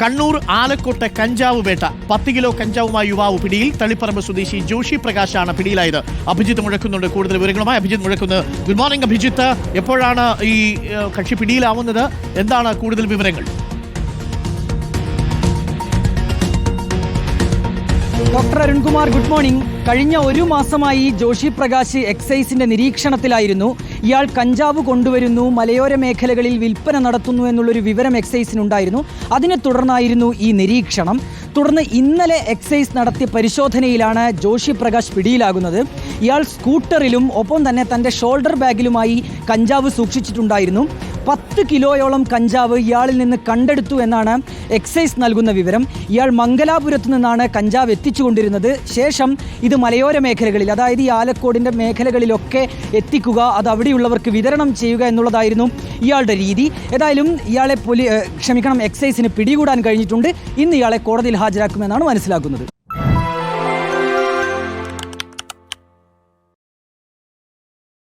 കണ്ണൂർ ആലക്കോട്ടെ കഞ്ചാവ് വേട്ട. പത്ത് കിലോ കഞ്ചാവുമായി യുവാവ് പിടിയിൽ. തളിപ്പറമ്പ് സ്വദേശി ജോഷി പ്രകാശാണ് പിടിയിലായത്. അഭിജിത്ത് മുഴക്കുന്നുണ്ട്. കൂടുതൽ വിവരങ്ങളുമായി അഭിജിത്ത് മുഴക്കുന്നത് ഗുഡ് മോർണിംഗ് അഭിജിത്ത്. എപ്പോഴാണ് ഈ കക്ഷി പിടിയിലാവുന്നത്? എന്താണ് കൂടുതൽ വിവരങ്ങൾ? Doctor Arunkumar good morning. കഴിഞ്ഞ ഒരു മാസമായി ജോഷി പ്രകാശ് എക്സൈസിന്റെ നിരീക്ഷണത്തിലായിരുന്നു. ഇയാൾ കഞ്ചാവ് കൊണ്ടുവരുന്നു മലയോര മേഖലകളിൽ വിൽപ്പന നടത്തുന്നു എന്നുള്ളൊരു വിവരം എക്സൈസിനുണ്ടായിരുന്നു. അതിനെ തുടർന്നായിരുന്നു ഈ നിരീക്ഷണം. തുടർന്ന് ഇന്നലെ എക്സൈസ് നടത്തിയ പരിശോധനയിലാണ് ജോഷി പ്രകാശ് പിടിയിലാകുന്നത്. ഇയാൾ സ്കൂട്ടറിലും ഒപ്പം തന്നെ തന്റെ ഷോൾഡർ ബാഗിലുമായി കഞ്ചാവ് സൂക്ഷിച്ചിട്ടുണ്ടായിരുന്നു. പത്ത് കിലോയോളം കഞ്ചാവ് ഇയാളിൽ നിന്ന് കണ്ടെടുത്തു എന്നാണ് എക്സൈസ് നൽകുന്ന വിവരം. ഇയാൾ മംഗലാപുരത്ത് നിന്നാണ് കഞ്ചാവ് എത്തിച്ചുകൊണ്ടിരുന്നത്. ശേഷം ഇത് മലയോര മേഖലകളിൽ അതായത് ഈ ആലക്കോടിന്റെ മേഖലകളിലൊക്കെ എത്തിക്കുക അത് അവിടെയുള്ളവർക്ക് വിതരണം ചെയ്യുക എന്നുള്ളതായിരുന്നു ഇയാളുടെ രീതി. ഏതായാലും ഇയാളെ പൊലി ക്ഷമിക്കണം എക്സൈസിന് പിടികൂടാൻ കഴിഞ്ഞിട്ടുണ്ട്. ഇന്ന് ഇയാളെ കോടതിയിൽ ഹാജരാക്കുമെന്നാണ് മനസ്സിലാക്കുന്നത്.